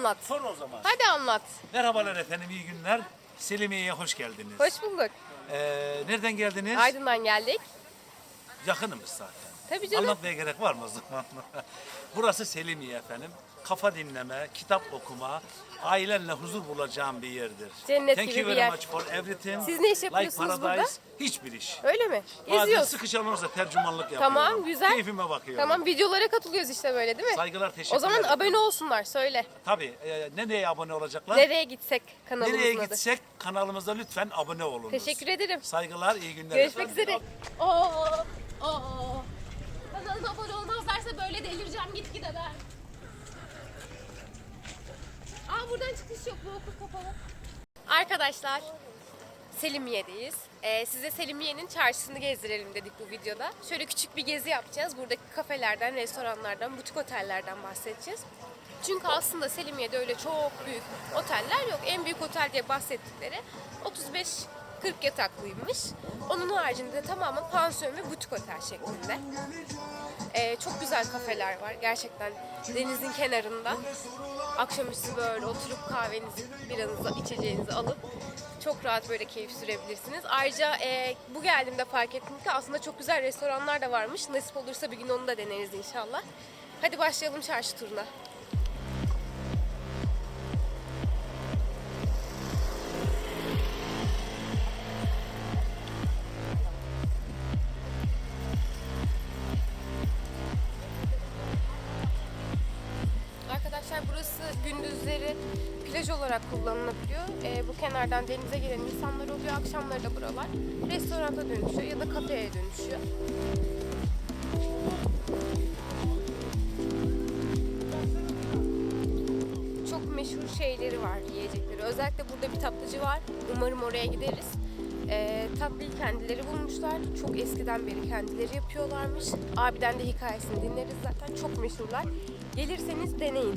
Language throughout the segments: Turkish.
Anlat. Sor o zaman. Hadi anlat. Merhabalar efendim, iyi günler. Selimiye'ye hoş geldiniz. Hoş bulduk. Ee, nereden geldiniz? Aydın'dan geldik. Yakınımız zaten. Tabii canım. Anlatmaya gerek var mı o zaman? Burası Selimiye efendim. Kafa dinleme, kitap okuma, ailenle huzur bulacağım bir yerdir. Cennet Thank gibi you bir very yer. much for everything. Siz ne iş like yapıyorsunuz paradise, burada? Hiçbir iş. Öyle mi? Bazen Geziyoruz. sıkışan olursa tercümanlık yapıyorum. Tamam güzel. Keyfime bakıyorum. Tamam videolara katılıyoruz işte böyle değil mi? Saygılar, teşekkürler. O zaman abone olsunlar söyle. Tabii. E, nereye abone olacaklar? Nereye gitsek kanalımızın Nereye adı. gitsek kanalımıza lütfen abone olunuz. Teşekkür ederim. Saygılar, iyi günler. Görüşmek efendim. üzere. Oo, oo. Kanalıma abone olmazlarsa böyle delireceğim gitgide ben. Buradan çıkış yok bu okul kapalı. Arkadaşlar Selimiye'deyiz. Ee, size Selimiye'nin çarşısını gezdirelim dedik bu videoda. Şöyle küçük bir gezi yapacağız. Buradaki kafelerden, restoranlardan, butik otellerden bahsedeceğiz. Çünkü aslında Selimiye'de öyle çok büyük oteller yok. En büyük otel diye bahsettikleri 35 40 yataklıymış. Onun haricinde tamamen pansiyon ve butik otel şeklinde. Ee, çok güzel kafeler var gerçekten denizin kenarında. Akşamüstü böyle oturup kahvenizi, biranızı, içeceğinizi alıp çok rahat böyle keyif sürebilirsiniz. Ayrıca e, bu geldiğimde fark ettim ki aslında çok güzel restoranlar da varmış. Nasip olursa bir gün onu da deneriz inşallah. Hadi başlayalım çarşı turuna. Plaj olarak kullanılabiliyor. Ee, bu kenardan denize gelen insanlar oluyor. Akşamları da buralar restoranta dönüşüyor ya da kafeye dönüşüyor. Çok meşhur şeyleri var, yiyecekleri. Özellikle burada bir tatlıcı var. Umarım oraya gideriz. Ee, tatlıyı kendileri bulmuşlar. Çok eskiden beri kendileri yapıyorlarmış. Abiden de hikayesini dinleriz zaten. Çok meşhurlar. Gelirseniz deneyin.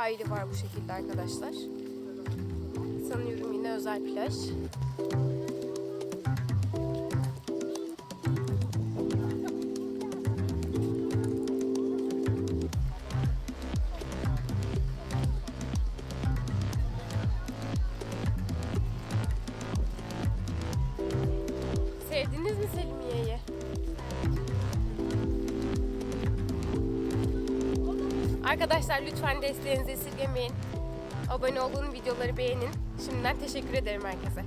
Sahili var bu şekilde arkadaşlar. Sanıyorum yine özel plaj. Arkadaşlar lütfen desteğinizi esirgemeyin. Abone olun, videoları beğenin. Şimdiden teşekkür ederim herkese.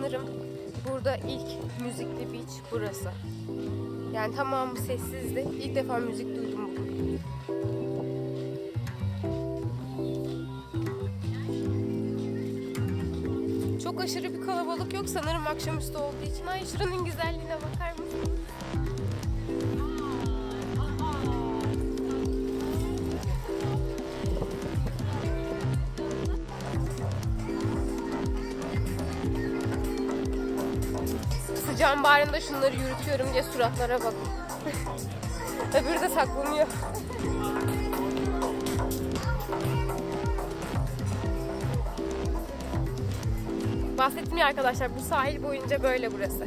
Sanırım burada ilk müzikli beach burası. Yani tamamı sessizdi. İlk defa müzik duydum bugün. Çok aşırı bir kalabalık yok sanırım akşamüstü olduğu için. Ay şuranın güzelliğine bakar mısınız? Sıcağın bağrında şunları yürütüyorum diye suratlara bak. Öbürü de saklanıyor. Bahsettim ya arkadaşlar bu sahil boyunca böyle burası.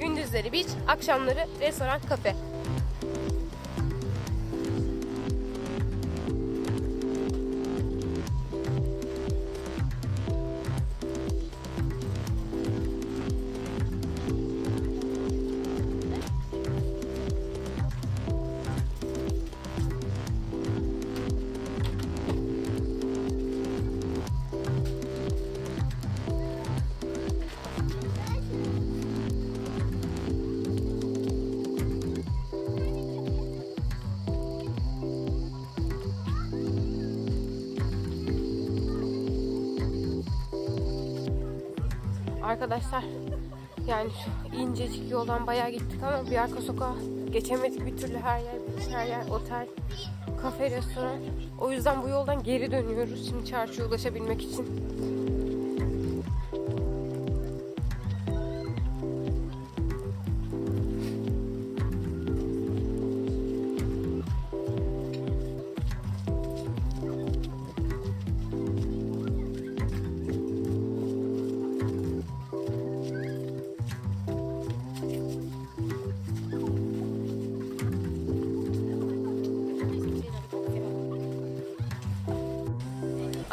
Gündüzleri beach, akşamları restoran, kafe. Arkadaşlar Yani şu incecik yoldan bayağı gittik ama bir arka sokağa geçemedik bir türlü her yer, her yer otel, kafe, restoran. O yüzden bu yoldan geri dönüyoruz şimdi çarşıya ulaşabilmek için.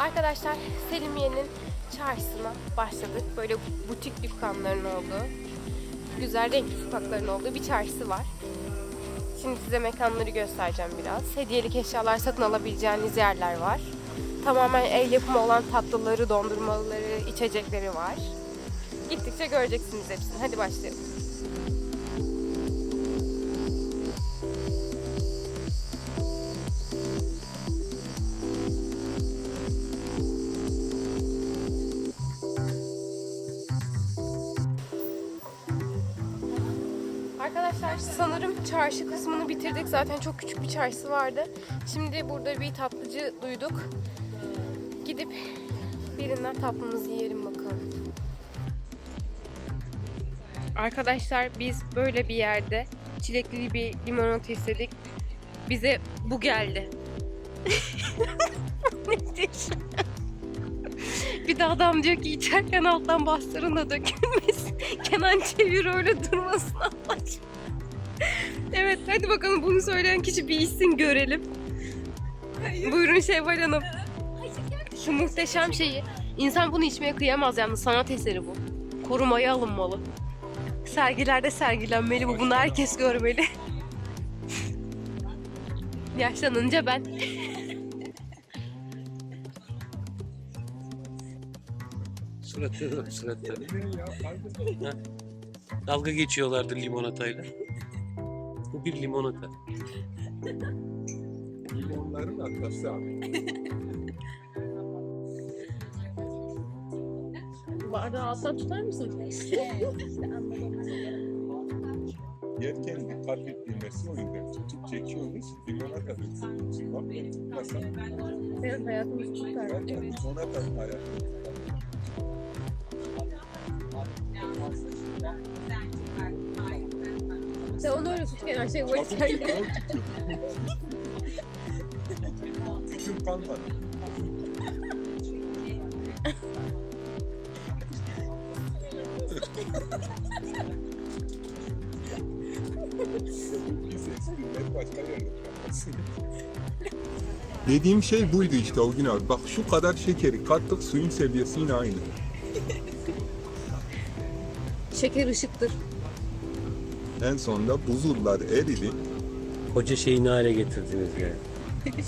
Arkadaşlar Selimiye'nin çarşısına başladık. Böyle butik dükkanların olduğu, güzel renkli sokakların olduğu bir çarşısı var. Şimdi size mekanları göstereceğim biraz. Hediyelik eşyalar satın alabileceğiniz yerler var. Tamamen el yapımı olan tatlıları, dondurmaları, içecekleri var. Gittikçe göreceksiniz hepsini. Hadi başlayalım. Arkadaşlar sanırım çarşı kısmını bitirdik. Zaten çok küçük bir çarşısı vardı. Şimdi burada bir tatlıcı duyduk. Gidip birinden tatlımızı yiyelim bakalım. Arkadaşlar biz böyle bir yerde çilekli bir limonata istedik. Bize bu geldi. Ne diyorsun? bir de adam diyor ki içerken alttan bastırın da dökülmesin. Kenan çevir öyle durmasın Allah. Evet hadi bakalım bunu söyleyen kişi bir içsin görelim. Buyurun Şevval Hanım. Şu muhteşem şeyi. İnsan bunu içmeye kıyamaz yalnız sanat eseri bu. Korumaya alınmalı. Sergilerde sergilenmeli bu. Bunu herkes görmeli. Yaşlanınca ben. Suratı. Ha. Dalga geçiyorlardı limonatayla. Bu bir limonata. Limonların atası abi. Bardağı alttan tutar mısın? Yerken dikkat edilmesi o yüzden. Tutup çekiyoruz, limonata döküyoruz. Bak, nasıl? Evet hayatımız tutar. Limonata hayatı. Sen onu öyle tut Kenan şey esprileri başka yerde yapacağız. Dediğim şey buydu işte o gün abi. Bak şu kadar şekeri kattık suyun seviyesi yine aynı. Şeker ışıktır. En sonunda buzullar eridi. Koca şeyi ne hale getirdiniz yani.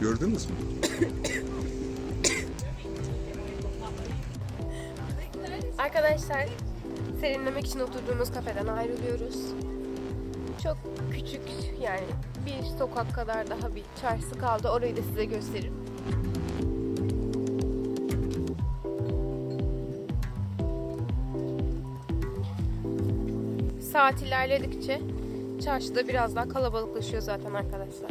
Gördünüz mü? Arkadaşlar serinlemek için oturduğumuz kafeden ayrılıyoruz. Çok küçük yani bir sokak kadar daha bir çarşısı kaldı. Orayı da size gösteririm. Saat ilerledikçe çarşıda biraz daha kalabalıklaşıyor zaten arkadaşlar.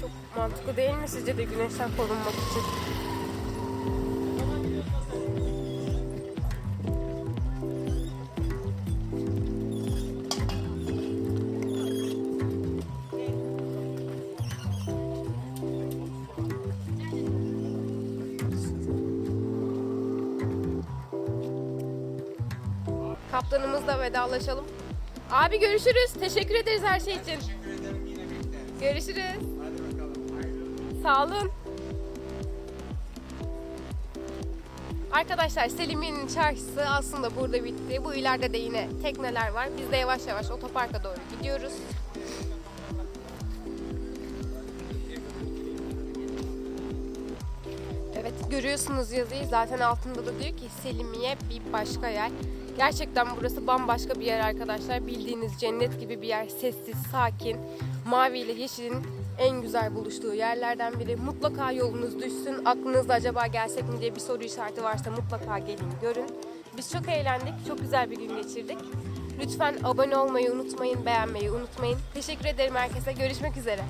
Çok mantıklı değil mi sizce de güneşten korunmak için? Kaptanımızla vedalaşalım. Abi görüşürüz. Teşekkür ederiz her şey için. Görüşürüz. Sağ olun. Arkadaşlar Selimiye'nin çarşısı aslında burada bitti. Bu ileride de yine tekneler var. Biz de yavaş yavaş otoparka doğru gidiyoruz. Görüyorsunuz yazıyı. Zaten altında da diyor ki Selimiye bir başka yer. Gerçekten burası bambaşka bir yer arkadaşlar. Bildiğiniz cennet gibi bir yer. Sessiz, sakin, mavi ile yeşilin en güzel buluştuğu yerlerden biri. Mutlaka yolunuz düşsün. Aklınızda acaba gelsek mi diye bir soru işareti varsa mutlaka gelin görün. Biz çok eğlendik. Çok güzel bir gün geçirdik. Lütfen abone olmayı unutmayın, beğenmeyi unutmayın. Teşekkür ederim herkese. Görüşmek üzere.